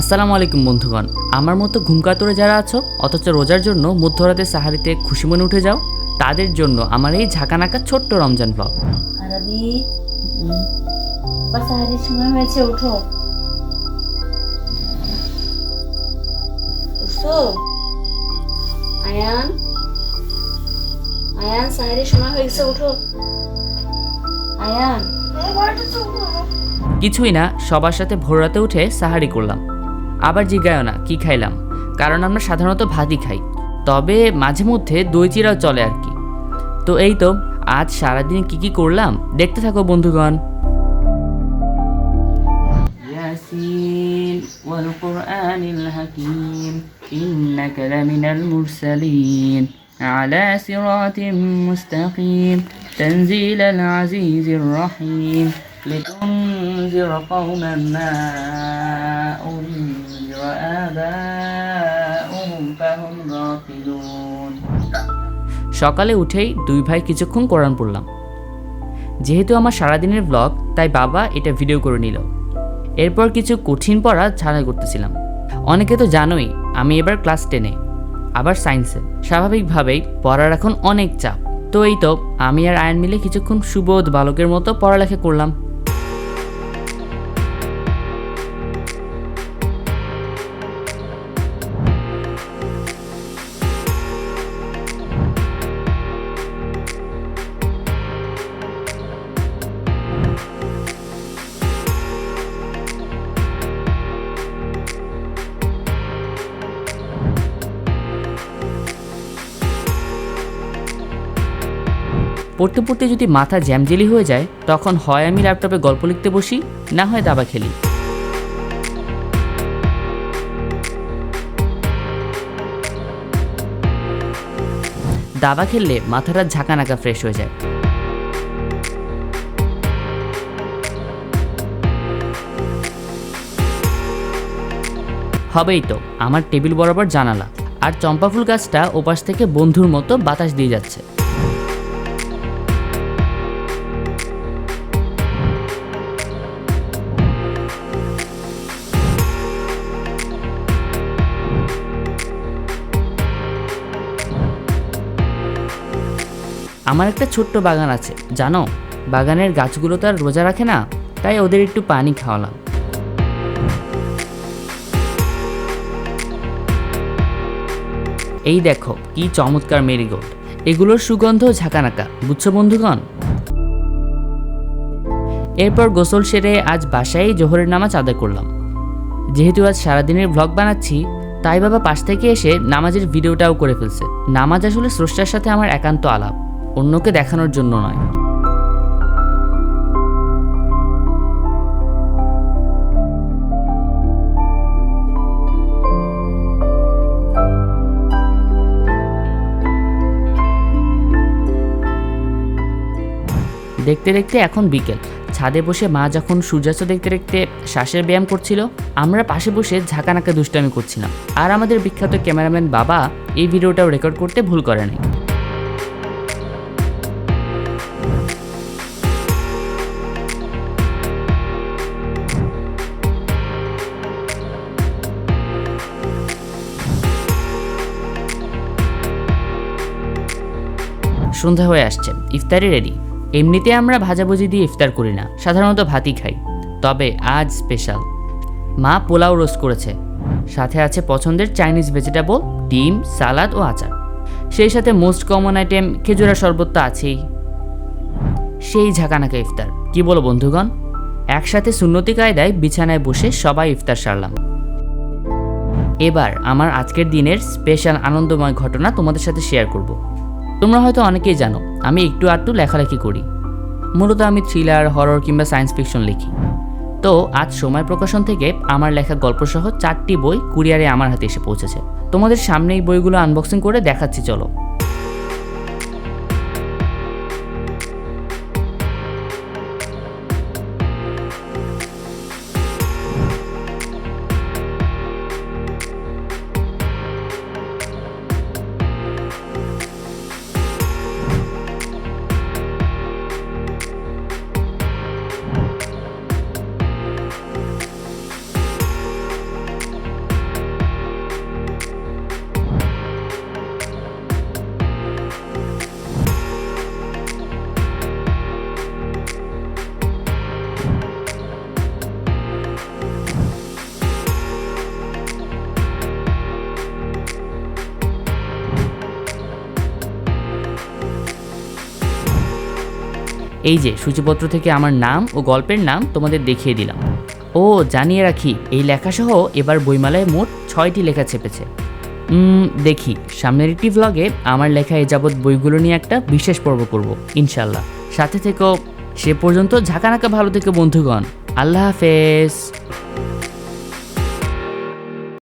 আসসালামু আলাইকুম বন্ধুগণ। আমার মতো ঘুমকাতরে যারা আছো অথচ রোজার জন্য মধ্যরাতে সাহারিতে খুশি মনে উঠে যাও তাদের জন্য আমার এই ঝাঁকানাকা ছোট্ট রমজান ব্লগ আরবি সময় হয়েছে ওঠো। আয়ান? আয়ান সাহারির সময় হয়ে গেছে ওঠো। আয়ান? কিছুই না সবার সাথে ভোর রাতে উঠে সাহারি করলাম। আবার জিগায়ও না কি খাইলাম কারণ আমরা সাধারণত ভাতই খাই তবে মাঝে মধ্যে দই চিরাও চলে আর কি তো এই তো আজ সারাদিন কি কি করলাম দেখতে থাকো বন্ধুগণ ياسين والقرآن الحكيم إنك لمن المرسلين على صراط مستقيم تنزيل العزيز الرحيم لتنذر قوما ما أنذر آباؤهم فهم غافلون সকালে উঠেই দুই ভাই কিছুক্ষণ কোরআন পড়লাম। যেহেতু আমার সারাদিনের ব্লগ তাই বাবা এটা ভিডিও করে নিল। এরপর কিছু কঠিন পড়া ছাড়াই করতেছিলাম। অনেকে তো জানোই, আমি এবার ক্লাস টেনে আবার সায়েন্সে স্বাভাবিকভাবেই পড়ার এখন অনেক চাপ। তো এই তো, আমি আর আয়ন মিলে কিছুক্ষণ সুবোধ বালকের মতো পড়ালেখা করলাম। পড়তে পড়তে যদি মাথা জ্যামজেলি হয়ে যায়, তখন হয় আমি ল্যাপটপে গল্প লিখতে বসি, না হয় দাবা খেলি। দাবা খেললে মাথাটা ঝাঁকানাকা ফ্রেশ হয়ে যায়। হবেই তো, আমার টেবিল বরাবর জানালা, আর চম্পা ফুল গাছটা ওপাশ থেকে বন্ধুর মতো বাতাস দিয়ে যাচ্ছে। আমার একটা ছোট্ট বাগান আছে, জানো? বাগানের গাছগুলো তো আর রোজা রাখে না, তাই ওদের একটু পানি খাওয়ালাম। এই দেখো, কি চমৎকার মেরিগোল্ড। এগুলোর সুগন্ধ ঝাঁকানাকা, বুঝছ বন্ধুগণ? এরপর গোসল সেরে আজ বাসায় জোহরের নামাজ আদায় করলাম। যেহেতু আজ সারাদিনের ভ্লগ বানাচ্ছি, তাই বাবা পাশ থেকে এসে নামাজের ভিডিওটাও করে ফেলছে। নামাজ আসলে স্রষ্টার সাথে আমার একান্ত আলাপ। অন্যকে দেখানোর জন্য নয়। দেখতে দেখতে এখন বিকেল। ছাদে বসে মা যখন সূর্যাস্ত দেখতে দেখতে শ্বাসের ব্যায়াম করছিল, আমরা পাশে বসে ঝাঁকানাকা দুষ্টামি করছিলাম। আর আমাদের বিখ্যাত ক্যামেরাম্যান বাবা এই ভিডিওটাও রেকর্ড করতে ভুল করে সন্ধ্যা হয়ে আসছে, ইফতারি রেডি এমনিতে আমরা ভাজাভুজি দিয়ে ইফতার করি না, সাধারণত ভাতই খাই। তবে আজ স্পেশাল মা পোলাও রোস্ট করেছে। সাথে আছে পছন্দের চাইনিজ ভেজিটেবল ডিম, সালাদ ও আচার। সেই সাথে মোস্ট কমন আইটেম খেজুরা শরবত তো আছেই। সেই ঝাঁকানাকা ইফতার। কি বলো বন্ধুগণ? একসাথে সুন্নতি কায়দায় বিছানায় বসে সবাই ইফতার সারলাম। এবার আমার আজকের দিনের স্পেশাল আনন্দময় ঘটনা তোমাদের সাথে শেয়ার করব। তোমরা হয়তো অনেকেই জানো, আমি একটু আধটু লেখালেখি করি। মূলত আমি থ্রিলার হরর কিংবা সায়েন্স ফিকশন লিখি। তো আজ সময় প্রকাশন থেকে আমার লেখা গল্পসহ চারটি বই কুরিয়ারে আমার হাতে এসে পৌঁছেছে। তোমাদের সামনে এই বইগুলো আনবক্সিং করে দেখাচ্ছি, চলো। এই যে, সূচিপত্র থেকে আমার নাম ও গল্পের নাম তোমাদের দেখিয়ে দিলাম। ও, জানিয়ে রাখি, এই লেখাসহ এবার বইমালায় মোট ছয়টি লেখা চেপেছে। দেখি, সামনের একটি ব্লগে আমার লেখা এ যাবৎ বইগুলো নিয়ে একটা বিশেষ পর্ব করব ইনশাল্লাহ সাথে থেকেও সে পর্যন্ত ঝাঁকানাকা ভালো থেকে, বন্ধুগণ। আল্লাহ হাফেজ।